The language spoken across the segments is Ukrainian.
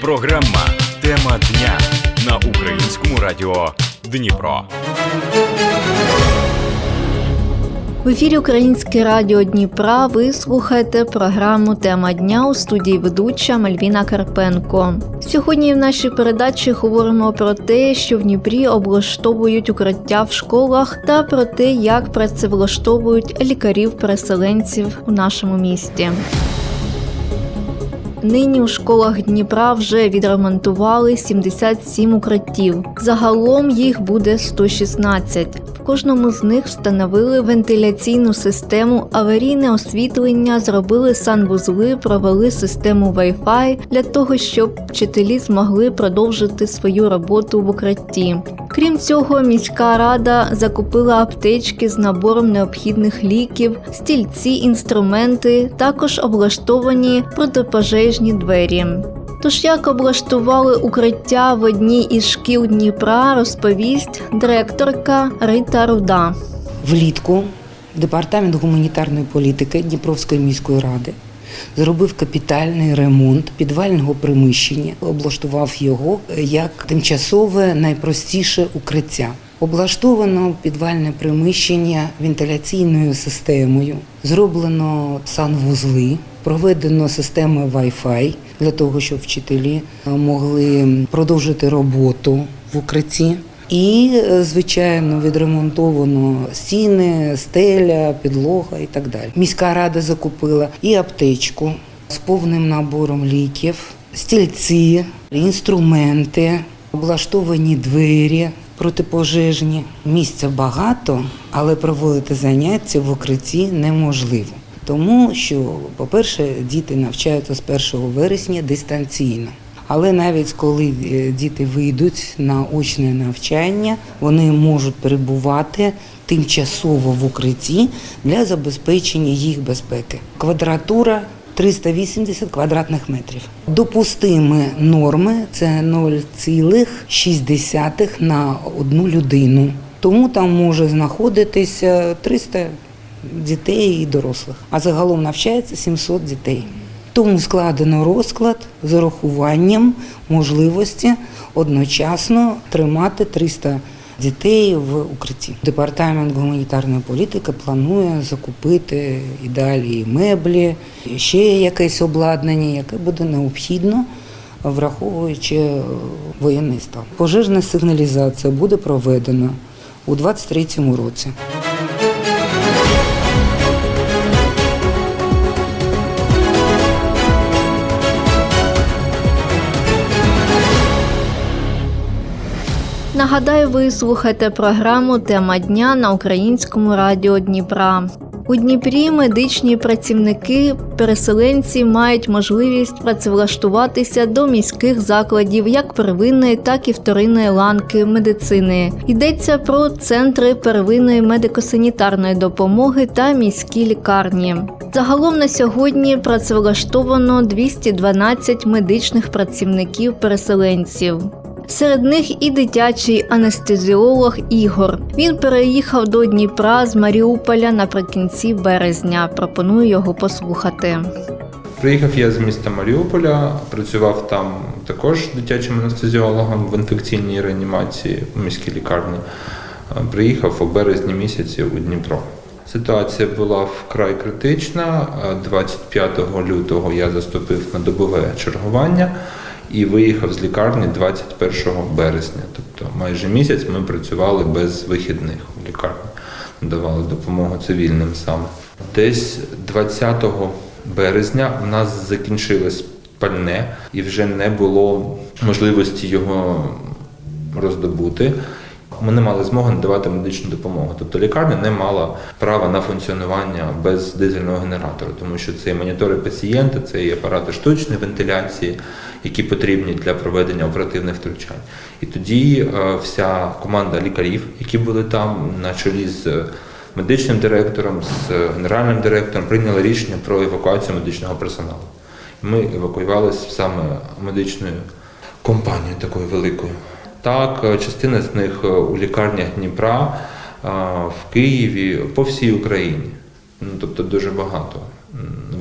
Програма Тема дня на українському радіо Дніпро. В ефірі Українське радіо Дніпра. Ви слухаєте програму Тема дня у студії ведуча Мальвіна Карпенко. Сьогодні в нашій передачі говоримо про те, що в Дніпрі облаштовують укриття в школах, та про те, як працевлаштовують лікарів-переселенців у нашому місті. Нині у школах Дніпра вже відремонтували 77 укриттів. Загалом їх буде 116. Кожному з них встановили вентиляційну систему, аварійне освітлення, зробили санвузли, провели систему Wi-Fi для того, щоб вчителі змогли продовжити свою роботу в укритті. Крім цього, міська рада закупила аптечки з набором необхідних ліків, стільці, інструменти, також облаштовані протипожежні двері. Тож як облаштували укриття в одній із шкіл Дніпра, розповість директорка Рита Руда. Влітку департамент гуманітарної політики Дніпровської міської ради зробив капітальний ремонт підвального приміщення, облаштував його як тимчасове найпростіше укриття. Облаштовано підвальне приміщення вентиляційною системою, зроблено санвузли, проведено систему Wi-Fi для того, щоб вчителі е, могли продовжити роботу в укритті. І, е, звичайно, відремонтовано стіни, стеля, підлога і так далі. Міська рада закупила і аптечку з повним набором ліків, стільці, інструменти, облаштовані двері протипожежні. Місця багато, але проводити заняття в укритті неможливо. Тому що, по-перше, діти навчаються з 1 вересня дистанційно. Але навіть коли е, діти вийдуть на очне навчання, вони можуть перебувати тимчасово в укритті для забезпечення їх безпеки. Квадратура 380 квадратних метрів. Допустимі норми це 0,6 на одну людину. Тому там може знаходитися 300 дітей і дорослих. А загалом навчається 700 дітей. Тому складено розклад з урахуванням можливості одночасно тримати 300 дітей в укритті. Департамент гуманітарної політики планує закупити і далі меблі, ще якесь обладнання, яке буде необхідно, враховуючи воєнний стан. Пожежна сигналізація буде проведена у 2023 році. Нагадаю, ви слухаєте програму Тема дня на українському радіо Дніпра. У Дніпрі медичні працівники, переселенці мають можливість працевлаштуватися до міських закладів як первинної, так і вторинної ланки медицини. Йдеться про центри первинної медико-санітарної допомоги та міські лікарні. Загалом на сьогодні працевлаштовано 212 медичних працівників-переселенців. Серед них і дитячий анестезіолог Ігор. Він переїхав до Дніпра з Маріуполя наприкінці березня. Пропоную його послухати. Приїхав я з міста Маріуполя, працював там також дитячим анестезіологом в інфекційній реанімації у міській лікарні. Приїхав у березні місяці у Дніпро. Ситуація була вкрай критична. 25 лютого я заступив на добове чергування і виїхав з лікарні 21 березня. Тобто майже місяць ми працювали без вихідних у лікарні, надавали допомогу цивільним саме. Десь 20 березня у нас закінчилось пальне і вже не було можливості його роздобути. Ми не мали змоги надавати медичну допомогу. Тобто лікарня не мала права на функціонування без дизельного генератора, тому що це і монітори пацієнта, це і апарати штучної вентиляції, які потрібні для проведення оперативних втручань. І тоді е, вся команда лікарів, які були там, на чолі з медичним директором, з генеральним директором, прийняли рішення про евакуацію медичного персоналу. Ми евакуювалися саме медичною компанією такою великою. Так, е, частина з них е, у лікарнях Дніпра, е, в Києві, по всій Україні. Ну, тобто дуже багато.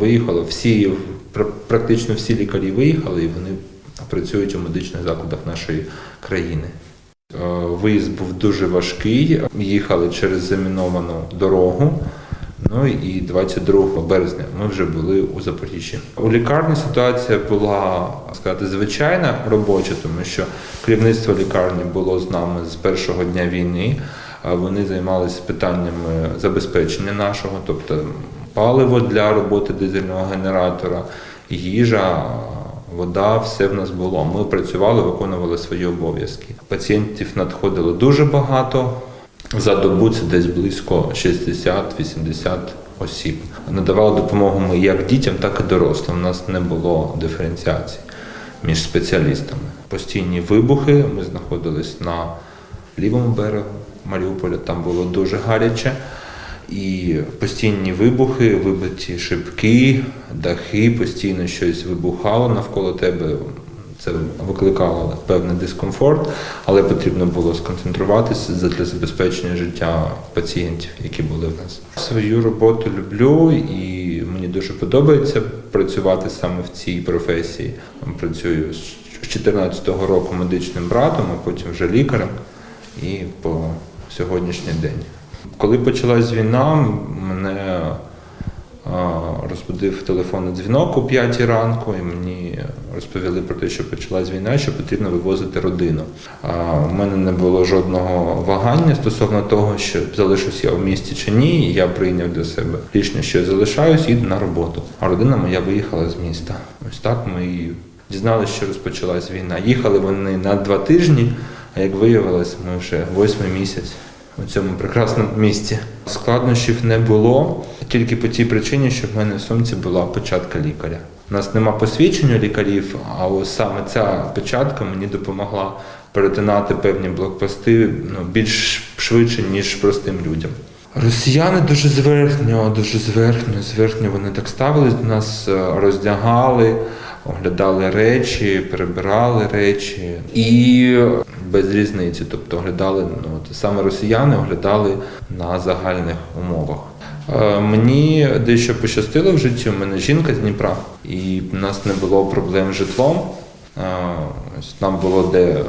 Виїхало всі, пр- практично всі лікарі виїхали, і вони працюють у медичних закладах нашої країни. Виїзд був дуже важкий. Їхали через заміновану дорогу. Ну і 22 березня ми вже були у Запоріжжі. У лікарні ситуація була сказати звичайна робоча, тому що керівництво лікарні було з нами з першого дня війни. Вони займалися питаннями забезпечення нашого, тобто паливо для роботи дизельного генератора, їжа, вода, все в нас було. Ми працювали, виконували свої обов'язки. Пацієнтів надходило дуже багато. За добу це десь близько 60-80 осіб. Надавали допомогу ми як дітям, так і дорослим. У нас не було диференціації між спеціалістами. Постійні вибухи. Ми знаходились на лівому берегу Маріуполя, там було дуже гаряче. І постійні вибухи, вибиті шибки, дахи, постійно щось вибухало навколо тебе. Це викликало певний дискомфорт, але потрібно було сконцентруватися для забезпечення життя пацієнтів, які були в нас. Свою роботу люблю і мені дуже подобається працювати саме в цій професії. Працюю з 2014 року медичним братом, а потім вже лікарем і по сьогоднішній день. Коли почалась війна, мене розбудив телефонний дзвінок о 5 ранку, і мені розповіли про те, що почалась війна, що потрібно вивозити родину. А, у мене не було жодного вагання стосовно того, що залишусь я в місті чи ні. Я прийняв для себе рішення, що я залишаюсь, їду на роботу. А родина моя виїхала з міста. Ось так ми і дізналися, що розпочалась війна. Їхали вони на два тижні, а як виявилось, ми вже восьмий місяць у цьому прекрасному місті. Складнощів не було тільки по тій причині, що в мене в сумці була печатка лікаря. У нас нема посвідчення лікарів, а ось саме ця печатка мені допомогла перетинати певні блокпости ну, більш швидше, ніж простим людям. Росіяни дуже зверхньо, дуже зверхньо, зверхньо вони так ставились до нас, е, роздягали, оглядали речі, перебирали речі і без різниці. Тобто оглядали, ну саме росіяни оглядали на загальних умовах. Е, Мені дещо пощастило в житті. У мене жінка з Дніпра, і в нас не було проблем з житлом. Е, Нам було де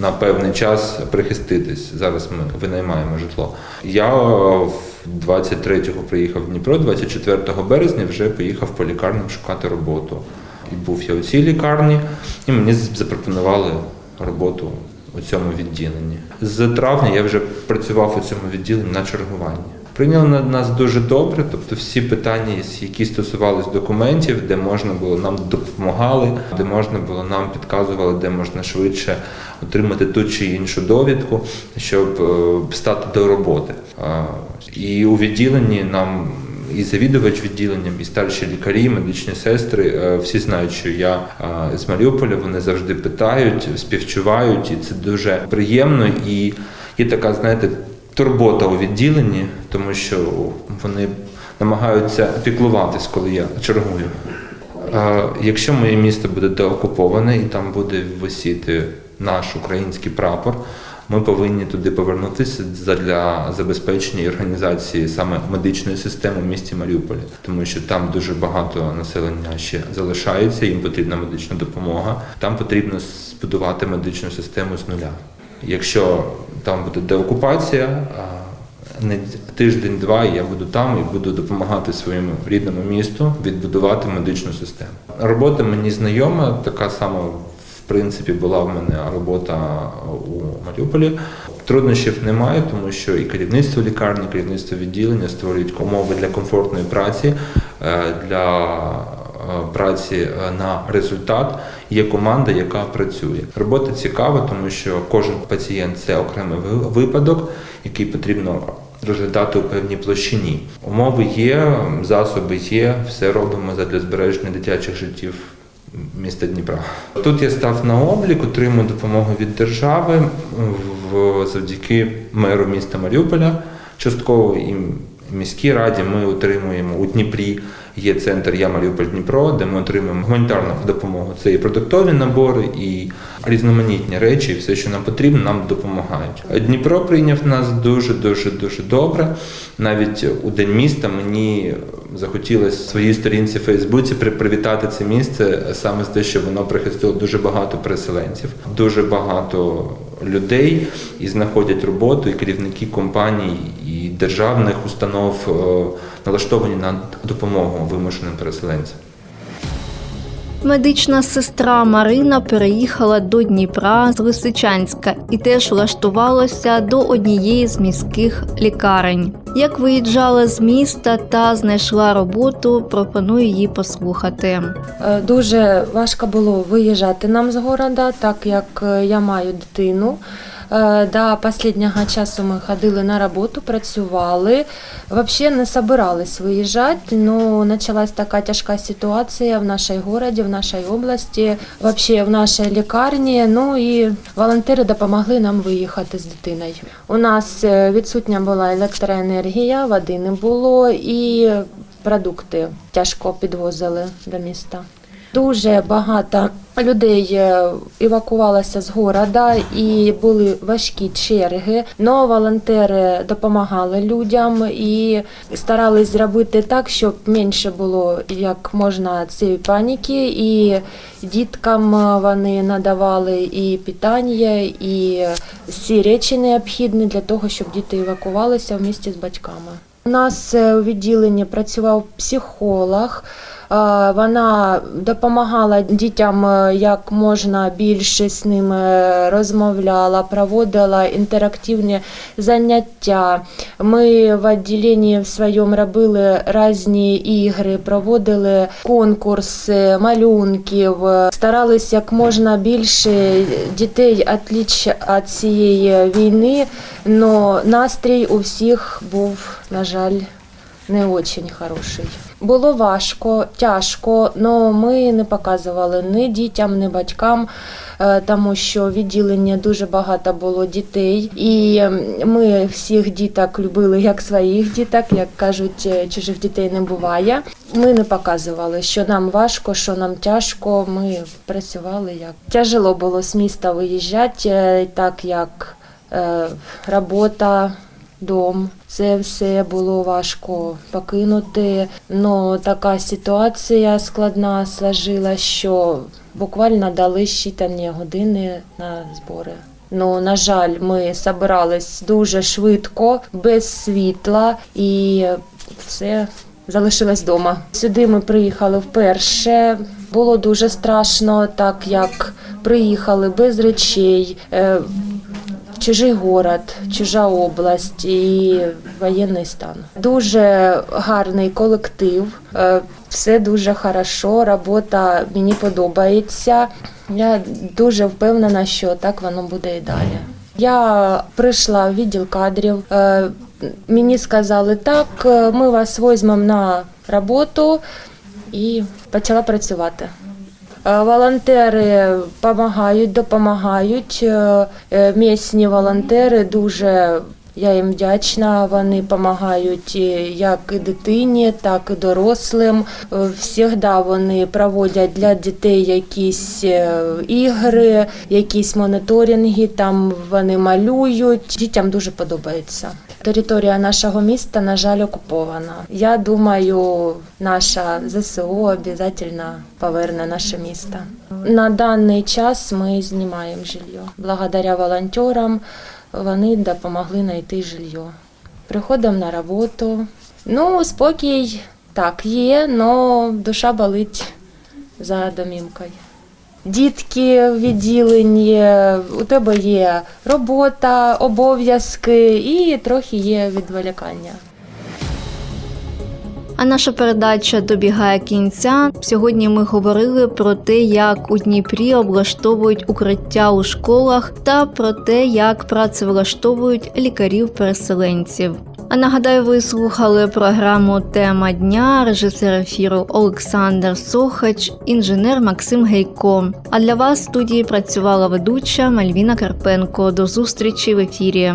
на певний час прихиститись. Зараз ми винаймаємо житло. Я е, в 23-го приїхав в Дніпро, 24 березня вже поїхав по лікарням шукати роботу. І був я у цій лікарні, і мені запропонували роботу у цьому відділенні. З травня я вже працював у цьому відділенні на чергуванні. Прийняли на- нас дуже добре, тобто всі питання, які стосувались документів, де можна було нам допомагали, де можна було нам підказували, де можна швидше отримати ту чи іншу довідку, щоб е, стати до роботи. І у відділенні нам і завідувач відділенням, і старші лікарі, і медичні сестри е, всі знають, що я е, з Маріуполя. Вони завжди питають, співчувають, і це дуже приємно. І є така, знаєте, турбота у відділенні, тому що вони намагаються піклуватись, коли я чергую. Е, Якщо моє місто буде деокуповане і там буде висіти наш український прапор, ми повинні туди повернутися для забезпечення і організації саме медичної системи в місті Маріуполі, тому що там дуже багато населення ще залишається, їм потрібна медична допомога. Там потрібно збудувати медичну систему з нуля. Якщо там буде деокупація, не тиждень-два я буду там і буду допомагати своєму рідному місту відбудувати медичну систему. Робота мені знайома, така сама в принципі була в мене робота у Маріуполі. Труднощів немає, тому що і керівництво лікарні, і керівництво відділення створюють умови для комфортної праці, е, для е, праці е, на результат. Є команда, яка працює. Робота цікава, тому що кожен пацієнт це окремий випадок, який потрібно розглядати у певній площині. Умови є, засоби є, все робимо для збереження дитячих життів міста Дніпра. Тут я став на облік, отримав допомогу від держави в завдяки меру міста Маріуполя частково і міській раді ми отримуємо у Дніпрі. Є центр Я Маріуполь Дніпро, де ми отримуємо гуманітарну допомогу. Це і продуктові набори, і різноманітні речі, і все, що нам потрібно, нам допомагають. Дніпро прийняв нас дуже, дуже, дуже добре. Навіть у день міста мені захотілося в своїй сторінці в Фейсбуці при- привітати це місце саме з те, що воно прихистило дуже багато переселенців, дуже багато людей і знаходять роботу, і керівники компаній і державних установ е, налаштовані на допомогу вимушеним переселенцям. Медична сестра Марина переїхала до Дніпра з Лисичанська і теж влаштувалася до однієї з міських лікарень. Як виїжджала з міста та знайшла роботу, пропоную її послухати. Е, Дуже важко було виїжджати нам з города, так як е, я маю дитину. Е, До останнього часу ми ходили на роботу, працювали. Взагалі не збирались виїжджати, але почалась така тяжка ситуація в нашій городі, в нашій області, взагалі в нашій лікарні. Ну і волонтери допомогли нам виїхати з дитиною. У нас е, відсутня була електроенергія, води не було і продукти тяжко підвозили до міста. Дуже багато людей е, евакувалося з города і були важкі черги. Но волонтери допомагали людям і старались зробити так, щоб менше було як можна цієї паніки. І діткам е, вони надавали і питання, і всі речі необхідні для того, щоб діти евакувалися в місті з батьками. У нас е, у відділенні працював психолог. Е, Вона допомагала дітям е, як можна більше з ними розмовляла, проводила інтерактивні заняття. Ми в відділенні в своєму робили різні ігри, проводили конкурси, малюнків, старалися як можна більше дітей відліч від цієї війни, але настрій у всіх був, на жаль, не дуже хороший. Було важко, тяжко, але ми не показували ні дітям, ні батькам, е, тому що в відділенні дуже багато було дітей, і ем, ми всіх діток любили як своїх діток, як кажуть, е, чужих дітей не буває. Ми не показували, що нам важко, що нам тяжко. Ми працювали як тяжело було з міста виїжджати, е, так як е, робота дом. Це все було важко покинути. Но така ситуація складна сложила, що буквально дали щитані години на збори. Ну, на жаль, ми збирались дуже швидко, без світла і все залишилось вдома. Сюди ми приїхали вперше. Було дуже страшно, так як приїхали без речей. Чужий город, чужа область і воєнний стан. Дуже гарний колектив, е, все дуже хорошо, робота мені подобається. Я дуже впевнена, що так воно буде і далі. Я прийшла в відділ кадрів. е, Мені сказали, так, е, ми вас візьмемо на роботу і почала працювати. Е, Волонтери допомагають, допомагають. Е, е, Місні волонтери дуже я їм вдячна. Вони допомагають як дитині, так і дорослим. Всігда вони проводять для дітей якісь е, ігри, якісь моніторинги. Там вони малюють. Дітям дуже подобається. Територія нашого міста, на жаль, окупована. Я думаю, наша ЗСУ обов'язково поверне наше місто. На даний час ми знімаємо жилье. Благодаря волонтерам вони допомогли знайти жилье. Приходимо на роботу. Ну, спокій так є, але душа болить за домівкою. Дітки в відділенні, у тебе є робота, обов'язки і трохи є відволікання. А наша передача добігає кінця. Сьогодні ми говорили про те, як у Дніпрі облаштовують укриття у школах, та про те, як працевлаштовують лікарів-переселенців. А нагадаю, ви слухали програму Тема дня, режисер ефіру Олександр Сохач, інженер Максим Гейко. А для вас в студії працювала ведуча Мальвіна Карпенко. До зустрічі в ефірі.